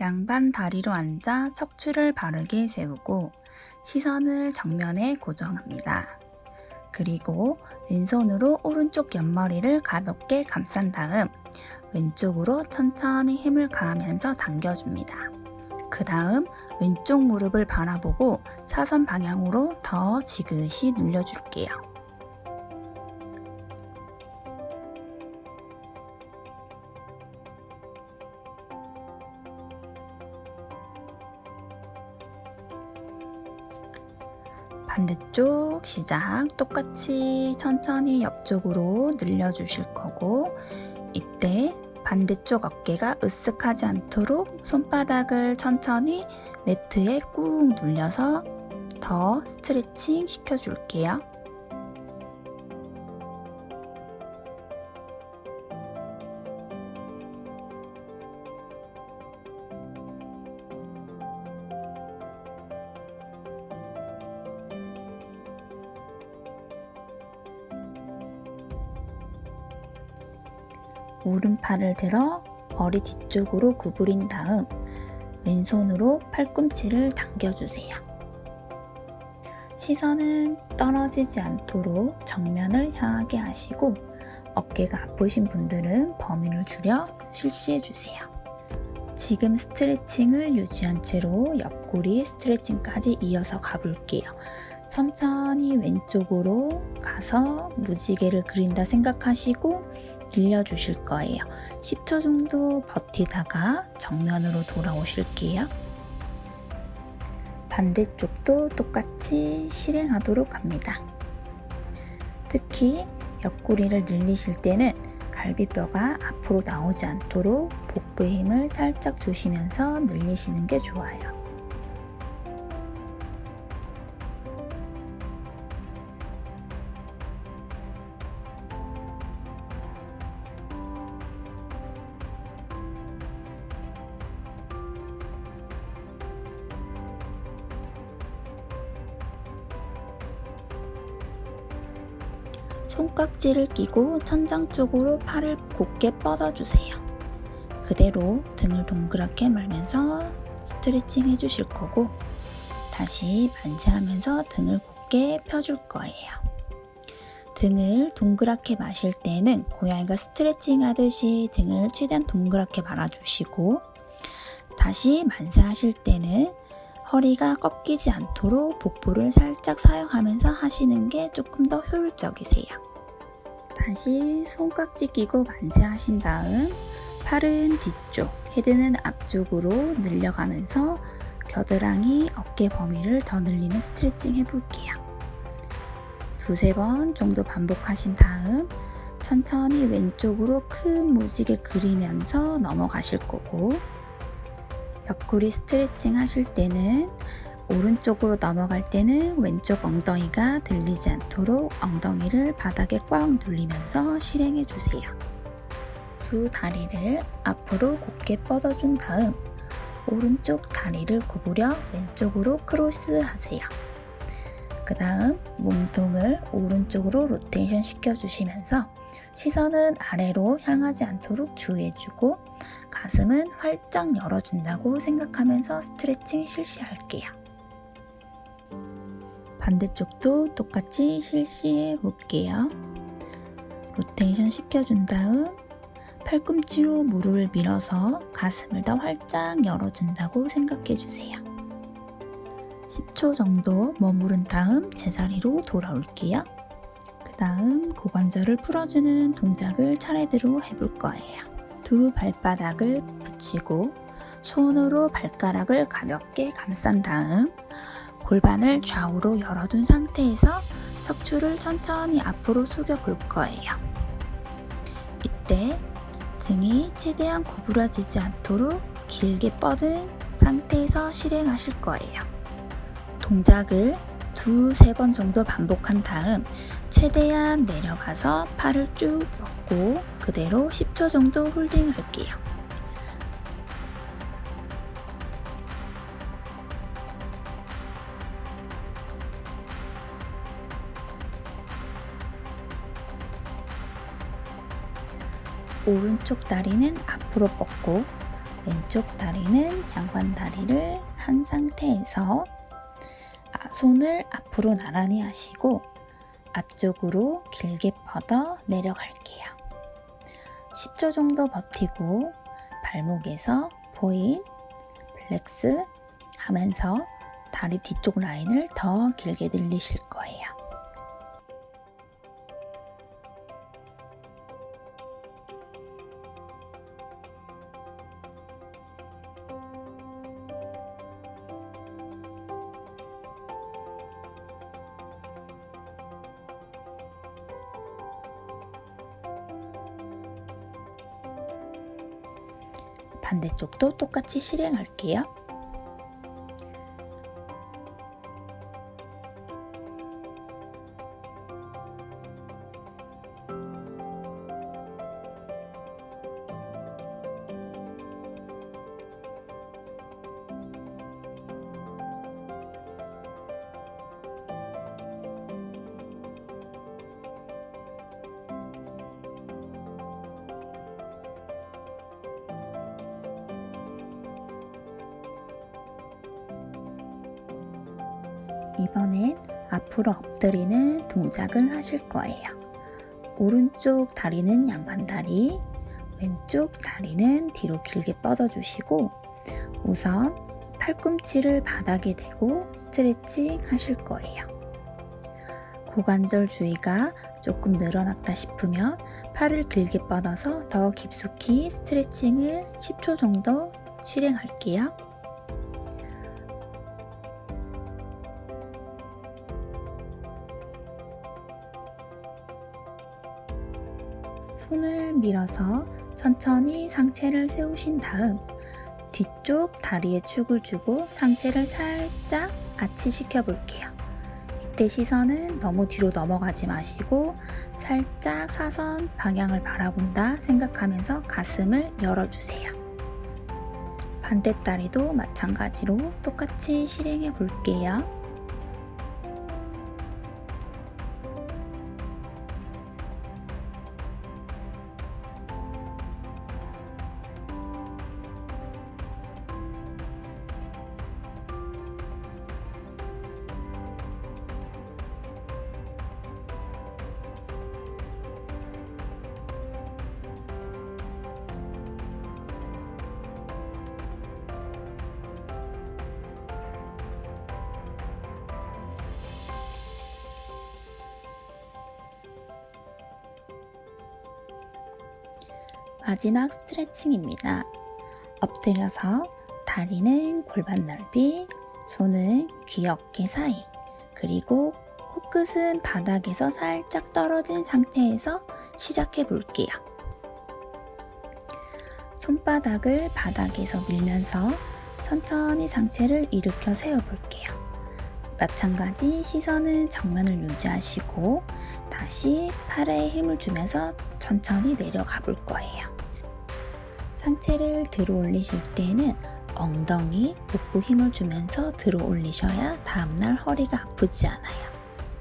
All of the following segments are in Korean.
양반 다리로 앉아 척추를 바르게 세우고 시선을 정면에 고정합니다. 그리고 왼손으로 오른쪽 옆머리를 가볍게 감싼 다음 왼쪽으로 천천히 힘을 가하면서 당겨줍니다. 그 다음 왼쪽 무릎을 바라보고 사선 방향으로 더 지그시 눌려줄게요. 반대쪽 시작 똑같이 천천히 옆쪽으로 늘려주실 거고 이때 반대쪽 어깨가 으쓱하지 않도록 손바닥을 천천히 매트에 꾹 눌려서 더 스트레칭 시켜줄게요. 오른팔을 들어 머리 뒤쪽으로 구부린 다음 왼손으로 팔꿈치를 당겨주세요. 시선은 떨어지지 않도록 정면을 향하게 하시고 어깨가 아프신 분들은 범위를 줄여 실시해 주세요. 지금 스트레칭을 유지한 채로 옆구리 스트레칭까지 이어서 가볼게요. 천천히 왼쪽으로 가서 무지개를 그린다 생각하시고 늘려주실 거예요. 10초 정도 버티다가 정면으로 돌아오실게요. 반대쪽도 똑같이 실행하도록 합니다. 특히 옆구리를 늘리실 때는 갈비뼈가 앞으로 나오지 않도록 복부의 힘을 살짝 주시면서 늘리시는 게 좋아요. 손깍지를 끼고 천장 쪽으로 팔을 곧게 뻗어주세요. 그대로 등을 동그랗게 말면서 스트레칭 해주실 거고 다시 만세하면서 등을 곧게 펴줄 거예요. 등을 동그랗게 마실 때는 고양이가 스트레칭 하듯이 등을 최대한 동그랗게 말아주시고 다시 만세하실 때는 허리가 꺾이지 않도록 복부를 살짝 사용하면서 하시는 게 조금 더 효율적이세요. 다시 손깍지 끼고 만세 하신 다음 팔은 뒤쪽, 헤드는 앞쪽으로 늘려가면서 겨드랑이, 어깨 범위를 더 늘리는 스트레칭 해볼게요. 두세 번 정도 반복하신 다음 천천히 왼쪽으로 큰 무지개 그리면서 넘어가실 거고 옆구리 스트레칭 하실 때는 오른쪽으로 넘어갈 때는 왼쪽 엉덩이가 들리지 않도록 엉덩이를 바닥에 꽉 눌리면서 실행해 주세요. 두 다리를 앞으로 곧게 뻗어준 다음 오른쪽 다리를 구부려 왼쪽으로 크로스 하세요. 그 다음 몸통을 오른쪽으로 로테이션 시켜주시면서 시선은 아래로 향하지 않도록 주의해주고 가슴은 활짝 열어준다고 생각하면서 스트레칭 실시할게요. 반대쪽도 똑같이 실시해 볼게요. 로테이션 시켜준 다음 팔꿈치로 무릎을 밀어서 가슴을 더 활짝 열어준다고 생각해 주세요. 10초 정도 머무른 다음 제자리로 돌아올게요. 그 다음 고관절을 풀어주는 동작을 차례대로 해볼 거예요. 두 발바닥을 붙이고 손으로 발가락을 가볍게 감싼 다음 골반을 좌우로 열어둔 상태에서 척추를 천천히 앞으로 숙여 볼 거예요. 이때 등이 최대한 구부러지지 않도록 길게 뻗은 상태에서 실행하실 거예요. 동작을 두세 번 정도 반복한 다음 최대한 내려가서 팔을 쭉 뻗고 그대로 10초 정도 홀딩 할게요. 오른쪽 다리는 앞으로 뻗고 왼쪽 다리는 양반 다리를 한 상태에서 아, 손을 앞으로 나란히 하시고 앞쪽으로 길게 뻗어 내려갈게요. 10초 정도 버티고 발목에서 포인, 플렉스 하면서 다리 뒤쪽 라인을 더 길게 늘리실 거예요. 반대쪽도 똑같이 실행할게요. 이번엔 앞으로 엎드리는 동작을 하실 거예요. 오른쪽 다리는 양반 다리, 왼쪽 다리는 뒤로 길게 뻗어주시고 우선 팔꿈치를 바닥에 대고 스트레칭 하실 거예요. 고관절 주위가 조금 늘어났다 싶으면 팔을 길게 뻗어서 더 깊숙이 스트레칭을 10초 정도 실행할게요. 손을 밀어서 천천히 상체를 세우신 다음 뒤쪽 다리에 축을 주고 상체를 살짝 아치시켜 볼게요. 이때 시선은 너무 뒤로 넘어가지 마시고 살짝 사선 방향을 바라본다 생각하면서 가슴을 열어주세요. 반대 다리도 마찬가지로 똑같이 실행해 볼게요. 마지막 스트레칭입니다. 엎드려서 다리는 골반 넓이, 손은 귀 어깨 사이, 그리고 코끝은 바닥에서 살짝 떨어진 상태에서 시작해 볼게요. 손바닥을 바닥에서 밀면서 천천히 상체를 일으켜 세워 볼게요. 마찬가지 시선은 정면을 유지하시고 다시 팔에 힘을 주면서 천천히 내려가 볼 거예요. 상체를 들어 올리실 때는 엉덩이, 복부 힘을 주면서 들어 올리셔야 다음날 허리가 아프지 않아요.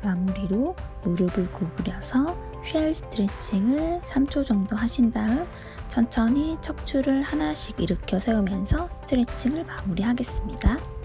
마무리로 무릎을 구부려서 쉘 스트레칭을 3초 정도 하신 다음 천천히 척추를 하나씩 일으켜 세우면서 스트레칭을 마무리하겠습니다.